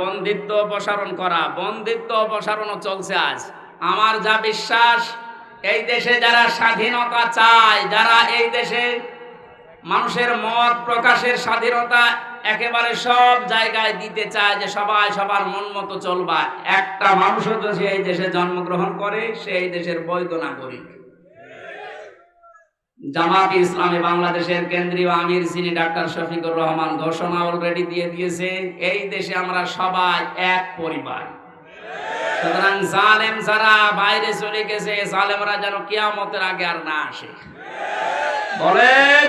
বন্দিত্ব অপসারণ করা, বন্দিত্ব অপসারণও চলছে আজ। আমার যা বিশ্বাস, এই দেশে যারা স্বাধীনতা চায়, যারা এই দেশে মানুষের মত প্রকাশের স্বাধীনতা একেবারে সব জায়গায় দিতে চায় যে সবাই সবার মন মতো চলবা। একটা মানুষও যদি এই দেশে জন্মগ্রহণ করে সেই দেশের বৈধ নাগরিক। জামাত ইসলামী বাংলাদেশের কেন্দ্রীয় আমির যিনি ডাক্তার শফিকুর রহমান ঘোষণা অলরেডি দিয়ে দিয়েছে, এই দেশে আমরা সবাই এক পরিবার। সুতরাং জালেম যারা বাইরে চলে গেছে, জালেমরা যেন কিয়ামতের আগে আর না আসে। বলেন?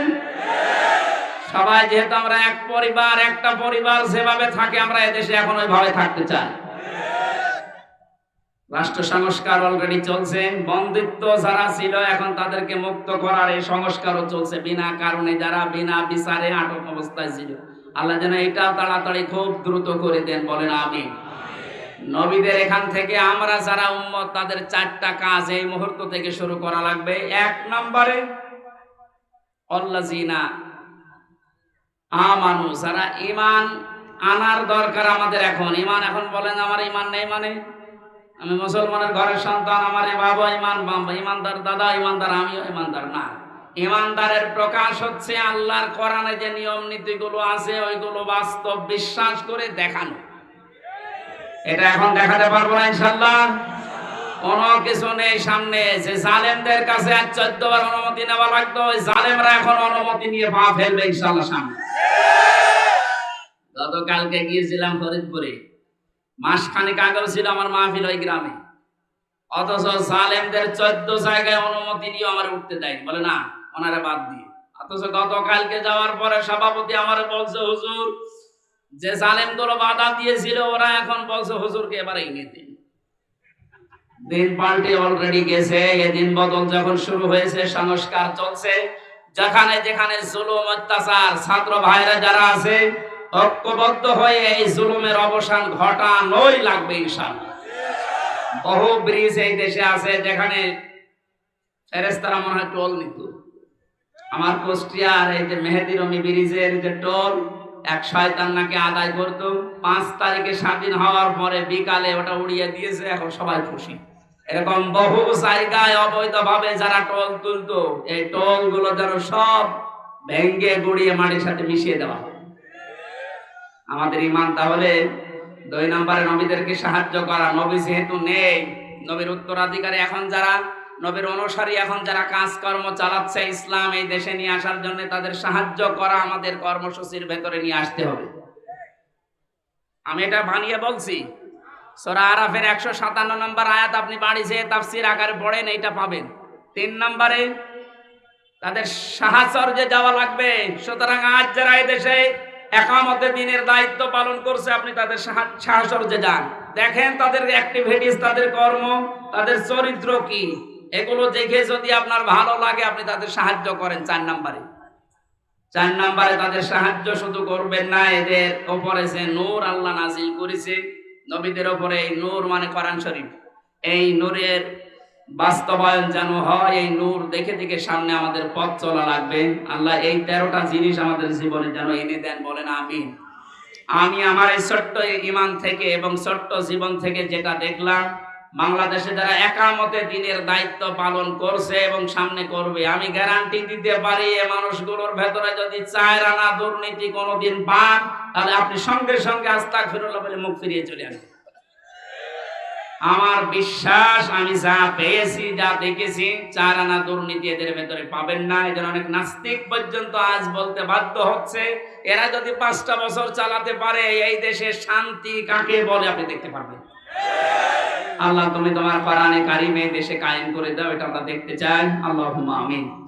সবাই যেহেতু আমরা এক পরিবার, একটা পরিবার যেভাবে থাকে, আমরা এদেশে এখন ওইভাবে থাকতে চাই। রাষ্ট্র সংস্কার অলরেডি চলছে। বন্দিত্ব যারা ছিল, এখন তাদেরকে মুক্ত করার এই সংস্কারও চলছে। বিনা কারণে যারা বিনা বিচারে আটক অবস্থায় ছিল। আল্লাহ যেন এটা তাড়াতাড়ি খুব দ্রুত করে দেন, বলেন আমি নবীদের এখান থেকে আমরা যারা উম্মত, তাদের চারটা কাজ এই মুহূর্ত থেকে শুরু করা লাগবে। এক নম্বরে অল্লাজিনা আমানু, যারা ইমান আনার দরকার আমাদের এখন। ইমান এখন বলেন, আমার ইমান নেই মানে? আমি মুসলমানের ঘরের সন্তান, আমার এ বাবা ইমান ইমানদার দাদা, ইমানদার আমিও ইমানদার না। ইমানদারের প্রকাশ হচ্ছে আল্লাহর কোরআনে যে নিয়ম নীতিগুলো আছে, ওইগুলো বাস্তব বিশ্বাস করে দেখানো। এটা এখন দেখাতে পারব না ইনশাল্লাহ কোনো কিছু নেই সামনে। যে জালেমদের কাছে আর চোদ্দ বার অনুমতি নেওয়া লাগতো, ওই জালেমরা এখন অনুমতি নিয়ে পা ফেলবে ইনশাল্লাহ সামনে। গতকালকে গিয়েছিলাম ফরিদপুরে। মাসখানেক আগেও ছিল আমার মাহফিল ওই গ্রামে। অথচ জালেমদের চোদ্দ জায়গায় অনুমতি নিয়ে আমার উঠতে দেয় বলে না, ওনারা বাদ দিয়ে। অথচ গতকালকে যাওয়ার পরে সভাপতি আমার বলছে, হুজুর, যে জালেমগুলো বাধা দিয়েছিল, ওরা এখন বলছে, হুজুরকে এবারে এনে দিন দিন পাল্টে অলরেডি গেছে। এদিন বদল যখন শুরু হয়েছে, সংস্কার চলছে। যেখানে যেখানে জুলুম, অত্যাচার, ছাত্র ভাইরা যারা আছে ঐক্যবদ্ধ হয়ে এই জুলুমের অবসান ঘটানোই লাগবে ইনশাআল্লাহ। বহু ব্রিজ এই দেশে আছে যেখানে ফেরেস্তারা মনে হয় টোল নিত। আমার কুষ্টিয়ার এই যে মেহেদি রমি ব্রিজের যে টোল, এক শয়তান নাকি আদায় করতো। পাঁচ তারিখে স্বাধীন হওয়ার পরে বিকালে ওটা উড়িয়ে দিয়েছে, এখন সবাই খুশি। এরকম বহু জায়গায় অবৈধভাবে যারা টোল তুলতো, এই টোলগুলো যেন সব ভেঙ্গে গুড়িয়ে মাটির সাথে মিশিয়ে দেওয়া হয়। আমাদের ইমান তাহলে দুই নম্বরে নবীদেরকে সাহায্য করা। নবী যেহেতু নেই, নবীর উত্তরাধিকারী এখন যারা, নবীর অনুসারী এখন যারা কাজকর্ম চালাচ্ছে ইসলাম এই দেশে নিয়ে আসার জন্য তাদের সাহায্য করা আমাদের কর্মসূচির ভেতরে নিয়ে আসতে হবে। আমি এটা বানিয়ে বলছি, সোরা আরাফের একশো সাতান্ন নম্বর আয়াত আপনি বাড়ি যেয়ে তাফসির আকারে পড়েন, এইটা পাবেন। তিন নম্বরে, তাদের সাহাচর্যে যাওয়া লাগবে, সুতরাং আজ যারা এই দেশে একামতে দিনের দায়িত্ব পালন করছে, আপনি তাদের সাহা- সাহচর্যে যান। দেখেন তাদের অ্যাক্টিভিটিস তাদের কর্ম, তাদের চরিত্র কি? এগুলো দেখে যদি আপনার ভালো লাগে, আপনি তাদের সাহায্য করেন চার নাম্বারে। চার নাম্বারে তাদের সাহায্য শুধু করবেন না, এদের ওপরে যে নূর আল্লাহ নাজিল করেছে, নবীদের ওপরে এই নূর মানে কোরআন শরীফ। এই নূরের বাস্তবায়ন যেন হয়, এই নূর দেখে দেখে সামনে আমাদের পথ চলা লাগবে। আল্লাহ এই তেরোটা জিনিস আমাদের জীবনে যেন এনে দেন বলেন আমিন। আমি আমার এই ছোট্ট ইমান থেকে এবং ছোট্ট জীবন থেকে যেটা দেখলাম, বাংলাদেশে যারা একামতে দিনের দায়িত্ব পালন করছে এবং সামনে করবে, আমি গ্যারান্টি দিতে পারি এ মানুষগুলোর ভেতরে যদি চায় রানা দুর্নীতি কোনোদিন পান, তাহলে আপনি সঙ্গে সঙ্গে আস্তা ফিরুল্লাহ বলে মুখ ফিরিয়ে চলে আসবেন। আমার বিশ্বাস, আমি যা পেয়েছি, যা দেখেছি, চার আনা দুর্নীতি এদের ভেতরে পাবেন না। এদের অনেক নাস্তিক পর্যন্ত আজ বলতে বাধ্য হচ্ছে, এরা যদি পাঁচটা বছর চালাতে পারে, এই দেশে শান্তি কাকে বলে আপনি দেখতে পারবেন? আল্লাহ, তুমি তোমার কোরআনে কারিমে দেশে কায়েম করে দাও, এটা আমরা দেখতে চাই। আল্লাহ আমিন।